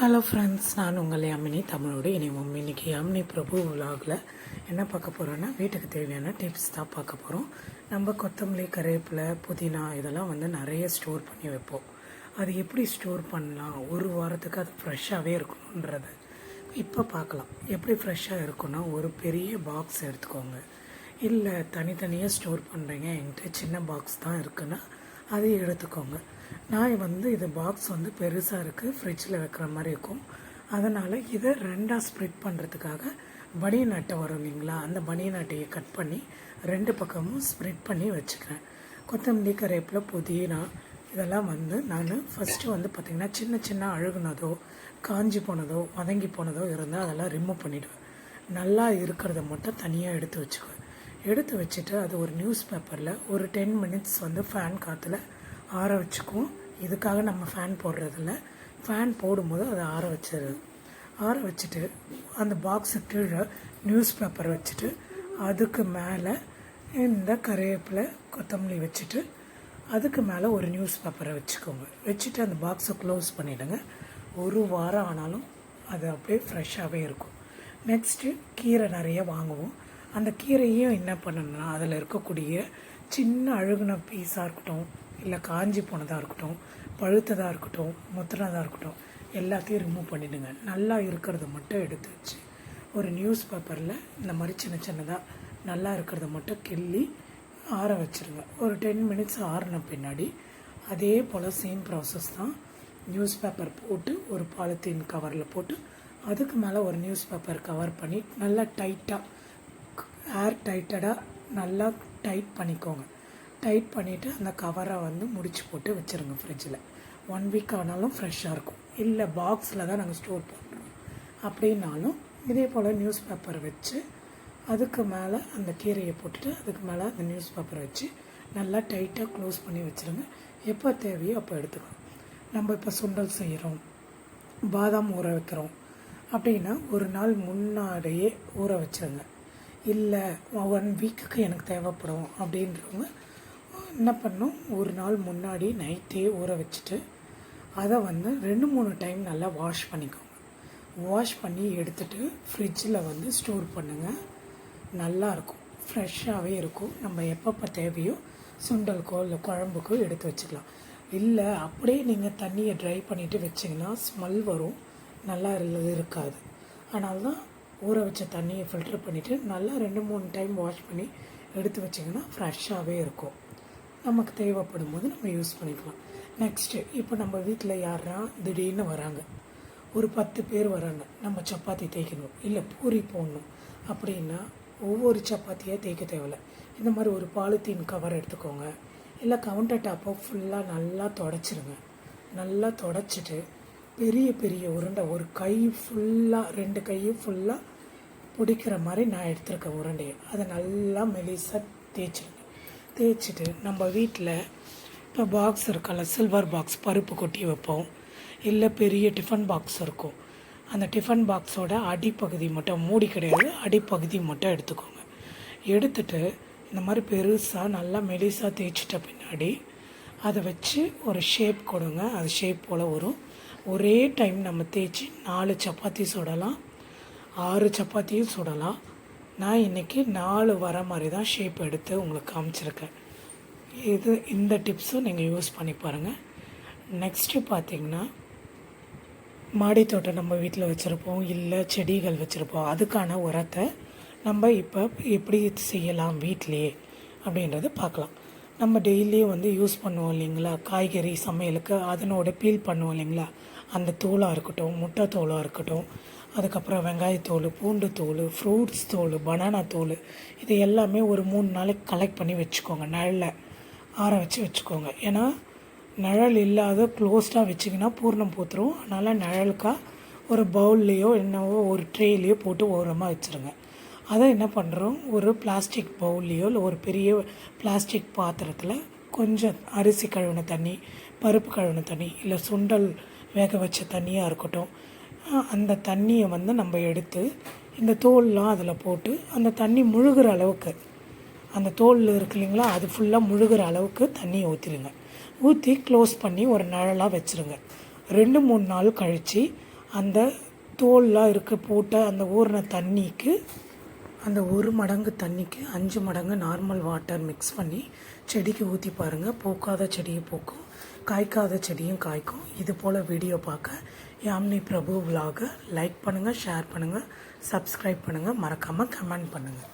Hello friends நான் உங்கள் யாமினி தமிழோடு இணைவோம். இன்னைக்கு யாமினி பிரபு விலாகில் என்ன பார்க்க போகிறோன்னா வீட்டுக்கு தேவையான டிப்ஸ் தான் பார்க்க போகிறோம் நம்ம கொத்தமல்லி கருவேப்பிலை புதினா இதெல்லாம் வந்து நிறைய ஸ்டோர் பண்ணி வைப்போம். அது எப்படி ஸ்டோர் பண்ணலாம்? ஒரு வாரத்துக்கு அது ஃப்ரெஷ்ஷாகவே இருக்கணுன்றது இப்போ பார்க்கலாம். எப்படி ஃப்ரெஷ்ஷாக இருக்குன்னா ஒரு பெரிய பாக்ஸ் எடுத்துக்கோங்க. இல்லை தனித்தனியாக ஸ்டோர் பண்ணுறீங்க என்கிட்ட சின்ன பாக்ஸ் தான் இருக்குன்னா அதை எடுத்துக்கோங்க. நான் வந்து இது பாக்ஸ் வந்து பெருசாக இருக்குது ஃப்ரிட்ஜில் வைக்கிற மாதிரி இருக்கும். அதனால் இதை ரெண்டாக ஸ்ப்ளிட் பண்ணுறதுக்காக பனியன் அட்டை வரும் இல்லைங்களா? அந்த பனியன் அட்டையை கட் பண்ணி ரெண்டு பக்கமும் ஸ்ப்ரெட் பண்ணி வச்சுக்கிறேன். கொத்தமல்லி கருவேப்பிலை புதினா இதெல்லாம் வந்து நான் ஃபஸ்ட்டு வந்து பார்த்திங்கன்னா சின்ன சின்ன அழுகுனதோ காஞ்சி போனதோ வதங்கி போனதோ இருந்தால் அதெல்லாம் ரிமூவ் பண்ணிவிடுவேன் நல்லா இருக்கிறத மட்டும் தனியாக எடுத்து வச்சுக்குவேன். எடுத்து வச்சுட்டு அது ஒரு நியூஸ் பேப்பரில் ஒரு டென் மினிட்ஸ் வந்து ஃபேன் காற்றுல ஆற வச்சுக்குவோம். இதுக்காக நம்ம ஃபேன் போடுறதில்ல. ஃபேன் போடும்போது அதை ஆற வச்சிடுறது ஆற வச்சுட்டு அந்த பாக்ஸு கீழே நியூஸ் பேப்பர் வச்சுட்டு அதுக்கு மேலே இந்த கருவேப்பிலை கொத்தமல்லி வச்சுட்டு அதுக்கு மேலே ஒரு நியூஸ் பேப்பரை வச்சுக்கோங்க. வச்சுட்டு அந்த பாக்ஸை க்ளோஸ் பண்ணிவிடுங்க ஒரு வாரம் ஆனாலும் அது அப்படியே ஃப்ரெஷ்ஷாகவே இருக்கும். நெக்ஸ்ட்டு கீரை நிறைய வாங்குவோம். அந்த கீரையும் என்ன பண்ணணும்னா அதில் இருக்கக்கூடிய சின்ன அழுகுன பீஸாக இருக்கட்டும் இல்லை காஞ்சி போனதாக இருக்கட்டும் பழுத்ததாக இருக்கட்டும் முத்தினதாக இருக்கட்டும் எல்லாத்தையும் ரிமூவ் பண்ணிவிடுங்க நல்லா இருக்கிறத மட்டும் எடுத்து வச்சு ஒரு நியூஸ் பேப்பரில் இந்த மாதிரி சின்ன சின்னதாக நல்லா இருக்கிறத மட்டும் கிள்ளி ஆற வச்சுருங்க. ஒரு டென் மினிட்ஸ் ஆறின பின்னாடி அதே போல் சேம் ப்ராசஸ் தான் நியூஸ் பேப்பர் போட்டு ஒரு பாலித்தீன் கவரில் போட்டு அதுக்கு மேலே ஒரு நியூஸ் பேப்பர் கவர் பண்ணி நல்லா டைட்டாக ஏர் டைட்டடாக நல்லா டைட் பண்ணிக்கோங்க. டைட் பண்ணிவிட்டு அந்த கவரை வந்து முடிச்சு போட்டு வச்சுருங்க ஃப்ரிட்ஜில் ஒன் வீக் ஆனாலும் ஃப்ரெஷ்ஷாக இருக்கும். இல்லை பாக்ஸில் தான் நாங்கள் ஸ்டோர் பண்ணுறோம் அப்படின்னாலும் இதே போல் நியூஸ் பேப்பர் வச்சு அதுக்கு மேலே அந்த கீரையை போட்டுட்டு அதுக்கு மேலே அந்த நியூஸ் பேப்பரை வச்சு நல்லா டைட்டாக க்ளோஸ் பண்ணி வச்சுருங்க. எப்போ தேவையோ அப்போ எடுத்துக்கணும். நம்ம இப்போ சுண்டல் செய்கிறோம் பாதாம் ஊற வைக்கிறோம் அப்படின்னா ஒரு நாள் முன்னாடியே ஊற வச்சுருங்க. இல்லை ஒன் வீக்குக்கு எனக்கு தேவைப்படும் அப்படின்றவங்க என்ன பண்ணும்? ஒரு நாள் முன்னாடி நைட்டே ஊற வச்சுட்டு அதை வந்து ரெண்டு மூணு டைம் நல்லா வாஷ் பண்ணிக்கோங்க. வாஷ் பண்ணி எடுத்துட்டு ஃப்ரிட்ஜில் வந்து ஸ்டோர் பண்ணுங்கள் நல்லாயிருக்கும் ஃப்ரெஷ்ஷாகவே இருக்கும். நம்ம எப்பப்போ தேவையோ சுண்டலுக்கோ இல்லை குழம்புக்கோ எடுத்து வச்சுக்கலாம். இல்லை அப்படியே நீங்கள் தண்ணியை ட்ரை பண்ணிவிட்டு வச்சிங்கன்னா ஸ்மெல் வரும். நல்லா இருக்காது. அதனால தான் ஊற வச்ச தண்ணியை ஃபில்டர் பண்ணிவிட்டு நல்லா ரெண்டு மூணு டைம் வாஷ் பண்ணி எடுத்து வச்சிங்கன்னா ஃப்ரெஷ்ஷாகவே இருக்கும். நமக்கு தேவைப்படும் போது நம்ம யூஸ் பண்ணிக்கலாம். நெக்ஸ்ட்டு இப்போ நம்ம வீட்டில் யாரா திடீர்னு வராங்க. ஒரு பத்து பேர் வராங்க. நம்ம சப்பாத்தி தேய்க்கணும். இல்லை பூரி போடணும். அப்படின்னா ஒவ்வொரு சப்பாத்தியாக தேய்க்க தேவையில்ல. இந்த மாதிரி ஒரு பாலித்தீன் கவர் எடுத்துக்கோங்க. இல்லை கவுண்டர் டாப்பை ஃபுல்லாக நல்லா தொடச்சிருங்க. நல்லா தொடச்சிட்டு பெரிய பெரிய உருண்டை ஒரு கை ஃபுல்லாக ரெண்டு கையும் ஃபுல்லாக பிடிக்கிற மாதிரி நான் எடுத்திருக்கேன் உருண்டையை. அதை நல்லா மெலிசாக தேய்ச்சிருங்க. தேய்ச்சிட்டு நம்ம வீட்டில் இப்போ பாக்ஸ் இருக்கல சில்வர் பாக்ஸ் பருப்பு கொட்டி வைப்போம். இல்லை பெரிய டிஃபன் பாக்ஸ் இருக்கும். அந்த டிஃபன் பாக்ஸோட அடிப்பகுதி மட்டும் மூடி கிடையாது அடிப்பகுதி மட்டும் எடுத்துக்கோங்க. எடுத்துட்டு இந்த மாதிரி பெருசாக நல்லா மெலிசாக தேய்ச்சிட்ட பின்னாடி அதை வச்சு ஒரு ஷேப் கொடுங்க. அது ஷேப் போல் வரும். ஒரே டைம் நம்ம தேய்ச்சி நாலு சப்பாத்தி சுடலாம் ஆறு சப்பாத்தியும் சுடலாம். நான் இன்றைக்கி நாலு வர மாதிரி தான் ஷேப் எடுத்து உங்களுக்கு காமிச்சிருக்கேன். இது இந்த டிப்ஸும் நீங்கள் யூஸ் பண்ணி பாருங்கள் நெக்ஸ்ட்டு பார்த்தீங்கன்னா மாடி தோட்டம் நம்ம வீட்டில் வச்சுருப்போம் இல்லை செடிகள் வச்சுருப்போம். அதுக்கான உரத்தை நம்ம இப்போ எப்படி செய்யலாம் வீட்டிலையே அப்படின்றத பார்க்கலாம். நம்ம டெய்லியும் வந்து யூஸ் பண்ணுவோம் இல்லைங்களா? காய்கறி சமையலுக்கு அதனோட பீல் பண்ணுவோம் இல்லைங்களா? அந்த தோலாக இருக்கட்டும் முட்டை தோலாக இருக்கட்டும் அதுக்கப்புறம் வெங்காயத்தோல் பூண்டு தோல் ஃப்ரூட்ஸ் தோல் பனானா தோல் இது எல்லாமே ஒரு மூணு நாளைக்கு கலெக்ட் பண்ணி வச்சுக்கோங்க. நிழலில் ஆற வச்சு வச்சுக்கோங்க. ஏன்னா நிழல் இல்லாத க்ளோஸ்டாக வச்சிங்கன்னா பூர்ணம் பூத்துரும். அதனால் நிழலுக்காக ஒரு பவுல்லையோ என்னவோ ஒரு ட்ரேலையோ போட்டு ஓரமாக வச்சுருங்க. அதை என்ன பண்ணுறோம் ஒரு பிளாஸ்டிக் பவுல்லையோ இல்லை ஒரு பெரிய பிளாஸ்டிக் பாத்திரத்தில் கொஞ்சம் அரிசி கழுவின தண்ணி பருப்பு கழுவின தண்ணி இல்லை சுண்டல் வேக வச்ச தண்ணியாக இருக்கட்டும் அந்த தண்ணியை வந்து நம்ம எடுத்து இந்த தோல்லாம் அதில் போட்டு அந்த தண்ணி முழுகிற அளவுக்கு அந்த தோல் இருக்கு இல்லைங்களா அது ஃபுல்லாக முழுகிற அளவுக்கு தண்ணியை ஊற்றிடுங்க ஊற்றி க்ளோஸ் பண்ணி ஒரு நிழலாக வச்சுருங்க. ரெண்டு மூணு நாள் கழித்து அந்த தோல்லாம் இருக்க போட்ட அந்த ஊறின தண்ணிக்கு அந்த ஒரு மடங்கு தண்ணிக்கு அஞ்சு மடங்கு நார்மல் வாட்டர் மிக்ஸ் பண்ணி செடிக்கு ஊற்றி பாருங்கள் பூக்காத செடியை பூக்கும் காய்க்காத செடியும் காய்க்கும். இது போல் வீடியோ பார்க்க யாமினி பிரபு விலாகை லைக் பண்ணுங்கள் ஷேர் பண்ணுங்கள் சப்ஸ்கிரைப் பண்ணுங்கள் மறக்காமல் கமெண்ட் பண்ணுங்கள்